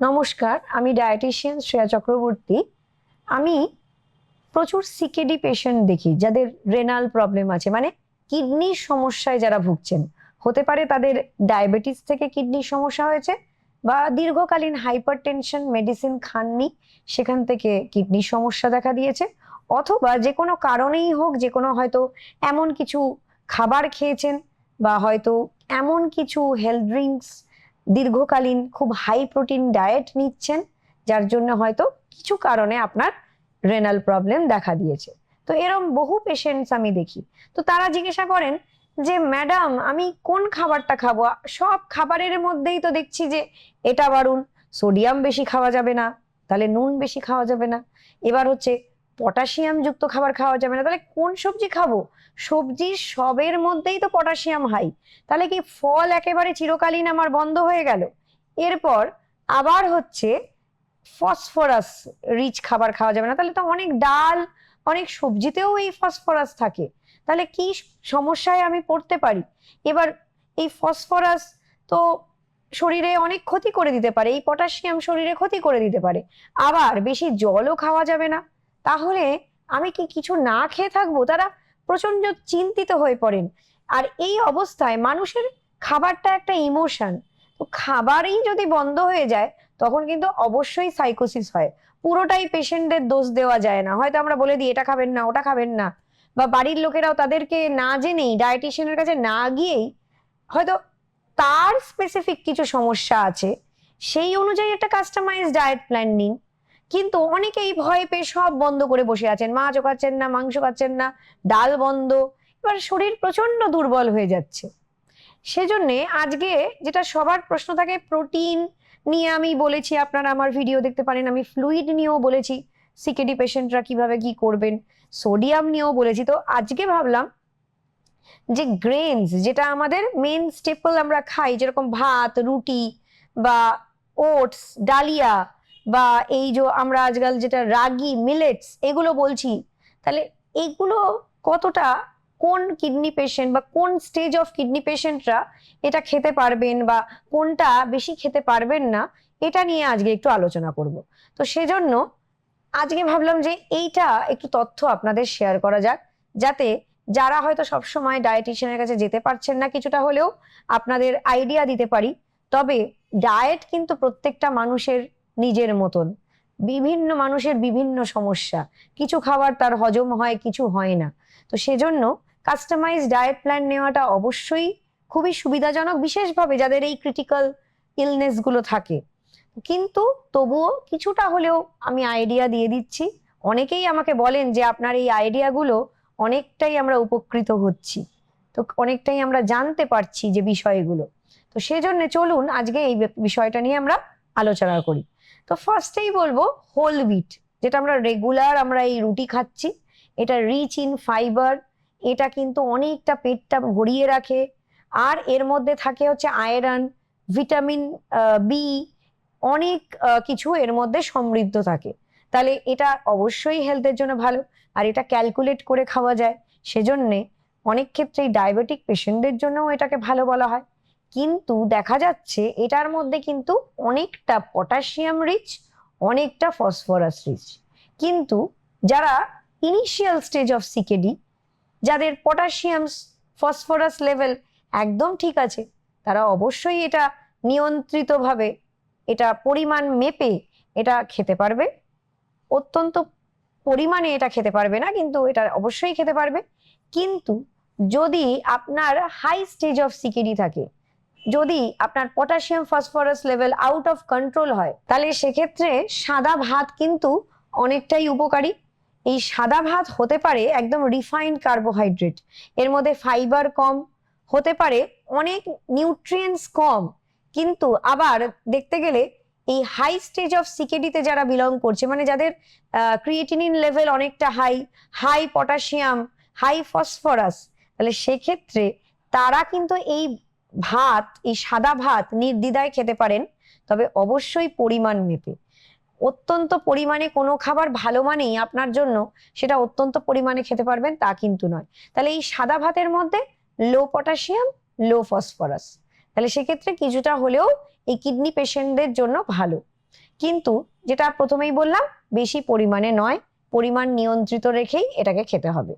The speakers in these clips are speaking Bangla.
নমস্কার, আমি ডায়েটিশিয়ান শ্রেয়া চক্রবর্তী। আমি প্রচুর সিকেডি পেশেন্ট দেখি, যাদের রেনাল প্রবলেম আছে মানে কিডনির সমস্যায় যারা ভুগছেন। হতে পারে তাদের ডায়াবেটিস থেকে কিডনির সমস্যা হয়েছে, বা দীর্ঘকালীন হাইপার টেনশন মেডিসিন খাননি, সেখান থেকে কিডনির সমস্যা দেখা দিয়েছে, অথবা যে কোনো কারণেই হোক, যে কোনো হয়তো এমন কিছু খাবার খেয়েছেন, বা হয়তো এমন কিছু হেলথ ড্রিঙ্কস দীর্ঘকালীন খুব হাই প্রোটিন ডায়েট নিচ্ছেন, যার জন্য হয়তো কিছু কারণে আপনার রেনাল প্রবলেম দেখা দিয়েছে। তো এরম বহু পেশেন্টস আমি দেখি। তো তারা জিজ্ঞাসা করেন যে ম্যাডাম আমি কোন খাবারটা খাব? সব খাবারের মধ্যেই তো দেখছি যে, এটা বারুন। সোডিয়াম বেশি খাওয়া যাবে না, তাহলে নুন বেশি খাওয়া যাবে না। এবার হচ্ছে পটাশিয়াম যুক্ত খাবার খাওয়া যাবে না। তাহলে কোন সবজি খাব? সবজির সবের মধ্যেই তো পটাশিয়াম হাই। তাহলে কি ফল একেবারে চিরকালীন আমার বন্ধ হয়ে গেল? এরপর আবার হচ্ছে ফসফরাস রিচ খাবার খাওয়া যাবে না। তাহলে তো অনেক ডাল, অনেক সবজিতেও এই ফসফরাস থাকে। তাহলে কি সমস্যায় আমি পড়তে পারি? এবার এই ফসফরাস তো শরীরে অনেক ক্ষতি করে দিতে পারে, এই পটাশিয়াম শরীরে ক্ষতি করে দিতে পারে। আবার বেশি জলও খাওয়া যাবে না। তাহলে আমি কি কিছু না খেয়ে থাকব? তারা প্রচণ্ড চিন্তিত হয়ে পড়েন। আর এই অবস্থায় মানুষের খাবারটা একটা ইমোশন তো খাবারই যদি বন্ধ হয়ে যায়, তখন কিন্তু অবশ্যই সাইকোসিস হয়। পুরোটাই পেশেন্টদের দোষ দেওয়া যায় না। হয়তো আমরা বলে দিই, এটা খাবেন না, ওটা খাবেন না। বা বাড়ির লোকেরাও তাদেরকে না জেনেই ডায়েটিশিয়ানের কাছে না গিয়েই হয়তো তার স্পেসিফিক কিছু সমস্যা আছে। সেই অনুযায়ী একটা কাস্টমাইজ ডায়েট প্ল্যান নিন। কিন্তু অনেকেই ভয় পেয়ে সব বন্ধ করে বসে আছেন। মাছও খাচ্ছেন না মাংস খাচ্ছেন না, ডাল বন্ধ। এবার শরীর প্রচণ্ড দুর্বল হয়ে যাচ্ছে। সেজন্য আজকে যেটা সবার প্রশ্ন থাকে, প্রোটিন নিয়ে আমি বলেছি, আপনারা আমার ভিডিও দেখতে পারেন, আমি ফ্লুইড নিয়েও বলেছি সিকেডি পেশেন্টরা কীভাবে কি করবেন, সোডিয়াম নিয়েও বলেছি। তো আজকে ভাবলাম যে গ্রেনস, যেটা আমাদের মেন স্টেপল আমরা খাই, যেরকম ভাত, রুটি বা ওটস, ডালিয়া বা এই যে আমরা আজকাল যেটা রাগি, মিলেটস, এগুলো বলছি, তাহলে এগুলো কতটা, কোন কিডনি পেশেন্ট বা কোন স্টেজ অফ কিডনি পেশেন্টরা এটা খেতে পারবেন বা কোনটা বেশি খেতে পারবেন না, এটা নিয়ে আজকে একটু আলোচনা করব। তো সেজন্য আজকে ভাবলাম যে এইটা একটু তথ্য আপনাদের শেয়ার করা যাক, যাতে যারা হয়তো সবসময় ডায়েটিশিয়ানের কাছে যেতে পারছেন না কিছুটা হলেও আপনাদের আইডিয়া দিতে পারি। তবে ডায়েট কিন্তু প্রত্যেকটা মানুষের নিজের মতন। বিভিন্ন মানুষের বিভিন্ন সমস্যা। কিছু খাবার তার হজম হয়, কিছু হয় না। তো সেজন্য কাস্টমাইজ ডায়েট প্ল্যান নেওয়াটা অবশ্যই খুবই সুবিধাজনক, বিশেষভাবে যাদের এই ক্রিটিক্যাল ইলনেসগুলো থাকে। কিন্তু তবুও কিছুটা হলেও আমি আইডিয়া দিয়ে দিচ্ছি। অনেকেই আমাকে বলেন যে, আপনার এই আইডিয়াগুলো অনেকটাই আমরা উপকৃত হচ্ছি। তো অনেকটাই আমরা জানতে পারছি যে বিষয়গুলো। তো সেজন্য চলুন আজকে এই বিষয়টা নিয়ে আমরা আলোচনা করি। তো ফার্স্টেই বলব হোল উইট যেটা আমরা রেগুলার আমরা এই রুটি খাচ্ছি, এটা রিচ ইন ফাইবার এটা কিন্তু অনেকটা পেটটা ভরিয়ে রাখে, আর এর মধ্যে থাকে হচ্ছে আয়রন ভিটামিন বি অনেক কিছু এর মধ্যে সমৃদ্ধ থাকে। তাহলে এটা অবশ্যই হেলথের জন্য ভালো, আর এটা ক্যালকুলেট করে খাওয়া যায়। সেজন্যে অনেক ক্ষেত্রেই ডায়াবেটিক পেশেন্টদের জন্যও এটাকে ভালো বলা হয়। কিন্তু দেখা যাচ্ছে এটার মধ্যে কিন্তু অনেকটা পটাশিয়াম রিচ অনেকটা ফসফরাস রিচ কিন্তু যারা ইনিশিয়াল স্টেজ অফ সিকেডি যাদের পটাশিয়াম ফসফরাস লেভেল একদম ঠিক আছে, তারা অবশ্যই এটা নিয়ন্ত্রিতভাবে এটা পরিমাণ মেপে এটা খেতে পারবে। অত্যন্ত পরিমাণে এটা খেতে পারবে না, কিন্তু এটা অবশ্যই খেতে পারবে। কিন্তু যদি আপনার হাই স্টেজ অফ সিকেডি থাকে যদি আপনার potassium phosphorus level out of control হয়, তাহলে সেক্ষেত্রে সাদা ভাত কিন্তু অনেকটাই উপকারী। এই সাদা ভাত হতে পারে একদম রিফাইন্ড কার্বোহাইড্রেট এর মধ্যে ফাইবার কম, হতে পারে অনেক নিউট্রিয়েন্টস কম, কিন্তু আবার দেখতে গেলে এই হাই স্টেজ অফ সিকেডিতে যারা বিলং করছে মানে যাদের ক্রিয়েটিনিন লেভেল অনেকটা high high potassium high phosphorus তাহলে সেক্ষেত্রে তারা কিন্তু এই ভাত, এই সাদা ভাত নির্দ্বিধায় খেতে পারেন, তবে অবশ্যই পরিমাণ মেপে। অত্যন্ত পরিমাণে কোনো খাবার ভালো মানেই আপনার জন্য সেটা অত্যন্ত পরিমাণে খেতে পারবেন, তা কিন্তু নয়। তাহলে এই সাদা ভাতের মধ্যে লো পটাশিয়াম লো ফসফরাস তাহলে সেক্ষেত্রে কিছুটা হলেও এই কিডনি পেশেন্টদের জন্য ভালো। কিন্তু যেটা প্রথমেই বললাম, বেশি পরিমাণে নয়, পরিমাণ নিয়ন্ত্রিত রেখেই এটাকে খেতে হবে।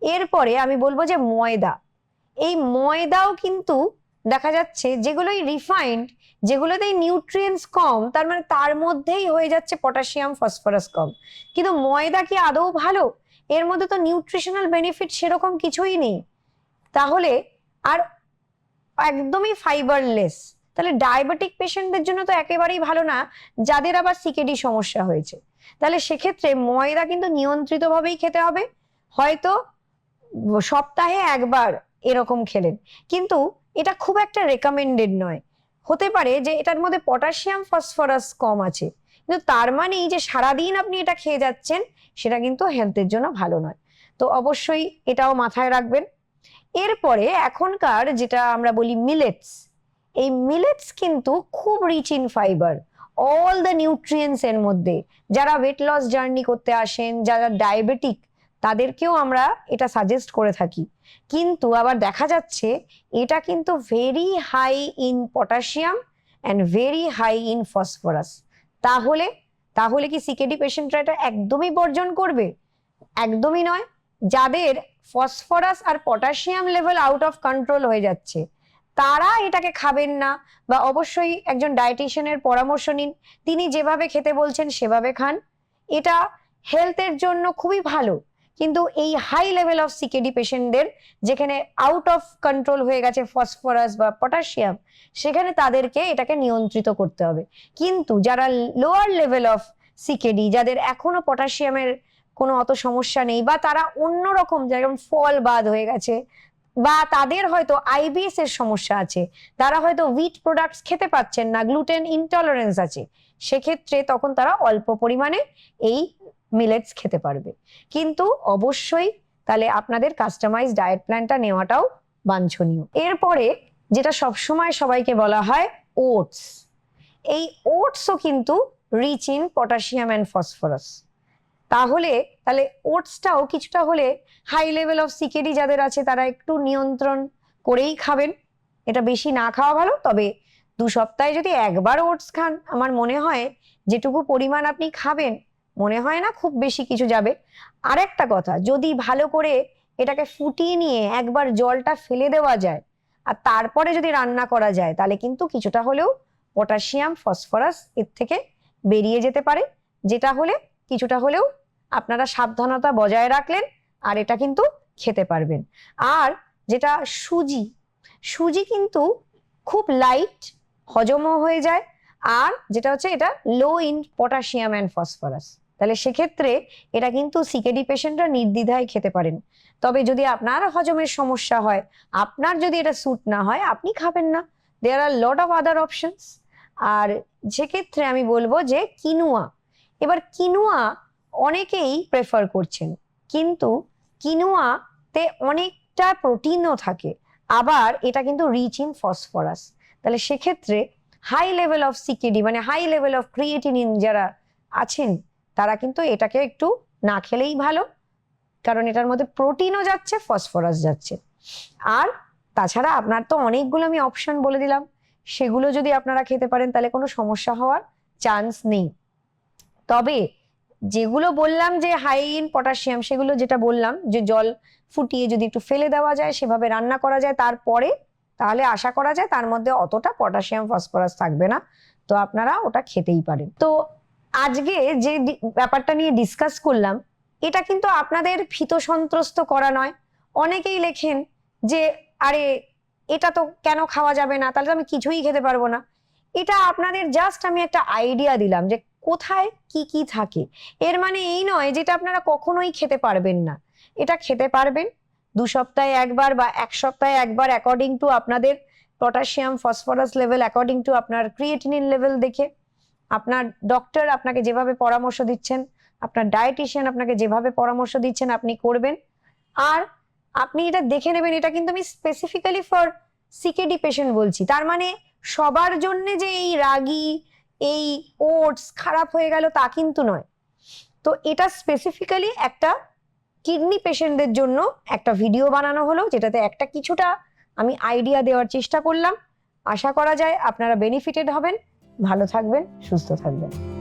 এরপরে আমি বলব যে ময়দা। এই ময়দাও কিন্তু দেখা যাচ্ছে যেগুলোই রিফাইন্ড যেগুলোতে নিউট্রিয়েন্টস কম, তার মানে তার মধ্যেই হয়ে যাচ্ছে পটাশিয়াম ফসফরাস কম। কিন্তু ময়দা কি আদৌ ভালো? এর মধ্যে তো নিউট্রিশনাল বেনিফিট সেরকম কিছুই নেই। তাহলে আর একদমই ফাইবারলেস তাহলে ডায়াবেটিক পেশেন্টদের জন্য তো একেবারেই ভালো না, যাদের আবার সিকেডি সমস্যা হয়েছে। তাহলে সেক্ষেত্রে ময়দা কিন্তু নিয়ন্ত্রিতভাবেই খেতে হবে। হয়তো সপ্তাহে একবার এরকম খেলেন। কিন্তু এটা খুব একটা রেকমেন্ডেড নয়। হতে পারে যে এটার মধ্যে পটাশিয়াম ফসফরাস কম আছে। কিন্তু তার মানে এই যে সারাদিন আপনি এটা খেয়ে যাচ্ছেন, সেটা কিন্তু হেলথের জন্য ভালো নয়। তো অবশ্যই এটাও মাথায় রাখবেন। এরপরে এখনকার যেটা আমরা বলি মিলেটস এই মিলেটস কিন্তু খুব rich in fibre all the nutrients এর মধ্যে। যারা ওয়েট লস জার্নি করতে আসেন, যারা ডায়াবেটিক তাদেরকেও আমরা এটা সাজেস্ট করে থাকি। কিন্তু আবার দেখা যাচ্ছে, এটা কিন্তু very high in potassium and very high in phosphorus তাহলে তাহলে কি সিকেডি পেশেন্টরা এটা একদমই বর্জন করবে? একদমই নয়। যাদের phosphorus R potassium level out of control হয়ে যাচ্ছে, তারা এটাকে খাবেন না বা অবশ্যই একজন ডায়েটিশিয়ানের পরামর্শ নিন। তিনি যেভাবে খেতে বলছেন সেভাবে খান। এটা হেলথের জন্য খুবই ভালো। কিন্তু এই হাই লেভেল অফ সিকেডি পেশেন্টদের যেখানে আউট অফ কন্ট্রোল হয়ে গেছে ফসফরাস বা পটাশিয়াম সেখানে তাদেরকে এটাকে নিয়ন্ত্রিত করতে হবে। কিন্তু যারা লোয়ার লেভেল অফ সিকেডি যাদের এখনও পটাশিয়ামের কোনো অত সমস্যা নেই বা তারা অন্য রকম যেমন ফল বাদ হয়ে গেছে বা তাদের হয়তো আইবিএস এর সমস্যা আছে, তারা হয়তো উইট প্রোডাক্টস খেতে পাচ্ছেন না গ্লুটেন ইনটলারেন্স আছে, সেক্ষেত্রে তখন তারা অল্প পরিমাণে এই মিলেটস খেতে পারবে। কিন্তু অবশ্যই তাহলে আপনাদের কাস্টমাইজ ডায়েট প্ল্যানটা নেওয়াটাও বাঞ্ছনীয়। এরপরে যেটা সবসময় সবাইকে বলা হয় ওটস এই ওটসও কিন্তু rich in potassium and phosphorus তাহলে তাহলে ওটসটাও কিছুটা হলে হাই লেভেল অফ সিকেডি যাদের আছে তারা একটু নিয়ন্ত্রণ করেই খাবেন। এটা বেশি না খাওয়া ভালো, তবে দু সপ্তাহে যদি একবার ওটস খান, আমার মনে হয় যেটুকু পরিমাণ আপনি খাবেন মনে হয় না খুব বেশি কিছু যাবে। আর একটা কথা, যদি ভালো করে এটাকে ফুটিয়ে নিয়ে একবার জলটা ফেলে দেওয়া যায় আর তারপরে যদি রান্না করা যায়, তাহলে কিন্তু কিছুটা হলেও পটাশিয়াম, ফসফরাস এর থেকে বেরিয়ে যেতে পারে, যেটা হলে কিছুটা হলেও আপনারা সাবধানতা বজায় রাখলেন আর এটা কিন্তু খেতে পারবেন। আর যেটা সুজি সুজি কিন্তু খুব লাইট হজমও হয়ে যায় আর যেটা হচ্ছে এটা low in potassium and phosphorus তাহলে সেক্ষেত্রে এটা কিন্তু সিকেডি পেশেন্টরা নির্দ্বিধায় খেতে পারেন। তবে যদি আপনার হজমের সমস্যা হয়, আপনার যদি এটা স্যুট না হয়, আপনি খাবেন না। There are lot of other options আর সেক্ষেত্রে আমি বলব যে কিনুয়া এবার কিনুয়া অনেকেই প্রেফার করছেন। কিন্তু কিনুয়াতে অনেকটা প্রোটিনও থাকে। আবার এটা কিন্তু রিচ ইন ফসফরাস তাহলে সেক্ষেত্রে হাই লেভেল অফ সিকেডি মানে হাই লেভেল অফ ক্রিয়েটিনিন যারা আছেন, তারা কিন্তু এটাকে একটু না খেলেই ভালো। কারণ এটার মধ্যে প্রোটিনও যাচ্ছে, ফসফরাস যাচ্ছে। আর তাছাড়া আপনার তো অনেকগুলো আমি অপশন বলে দিলাম। সেগুলো যদি আপনারা খেতে পারেন, তাহলে কোনো সমস্যা হওয়ার চান্স নেই। তবে যেগুলো বললাম যে হাই ইন পটাশিয়াম সেগুলো যেটা বললাম যে জল ফুটিয়ে যদি একটু ফেলে দেওয়া যায়, সেভাবে রান্না করা যায়, তারপরে তাহলে আশা করা যায় তার মধ্যে অতটা পটাশিয়াম, ফসফরাস থাকবে না। তো আপনারা ওটা খেতেই পারেন। তো আজকে যে ব্যাপারটা নিয়ে ডিসকাস করলাম, এটা কিন্তু আপনাদের ভীত সন্ত্রস্ত করা নয়। অনেকেই লেখেন যে, আরে, এটা তো কেন খাওয়া যাবে না? তাহলে তো আমি কিছুই খেতে পারব না। এটা আপনাদের জাস্ট আমি একটা আইডিয়া দিলাম যে, কোথায় কি কি থাকে। এর মানে এই নয় যেটা আপনারা কখনোই খেতে পারবেন না। এটা খেতে পারবেন দু সপ্তাহে একবার বা এক সপ্তাহে একবার অ্যাকর্ডিং টু আপনাদের potassium phosphorus level according to আপনার ক্রিয়েটিনিন লেভেল দেখে। আপনার ডক্টর আপনাকে যেভাবে পরামর্শ দিচ্ছেন, আপনার ডায়েটিশিয়ান আপনাকে যেভাবে পরামর্শ দিচ্ছেন আপনি করবেন। আর আপনি এটা দেখে নেবেন, এটা কিন্তু আমি স্পেসিফিক্যালি ফর সিকেডি পেশেন্ট বলছি। তার মানে সবার জন্য যে এই রাগি, এই ওটস খারাপ হয়ে গেল তা কিন্তু নয়। তো এটা স্পেসিফিক্যালি একটা কিডনি পেশেন্টদের জন্য একটা ভিডিও বানানো হলো, যেটাতে একটা কিছুটা আমি আইডিয়া দেওয়ার চেষ্টা করলাম। আশা করা যায় আপনারা বেনিফিটেড হবেন। ভালো থাকবেন, সুস্থ থাকবেন।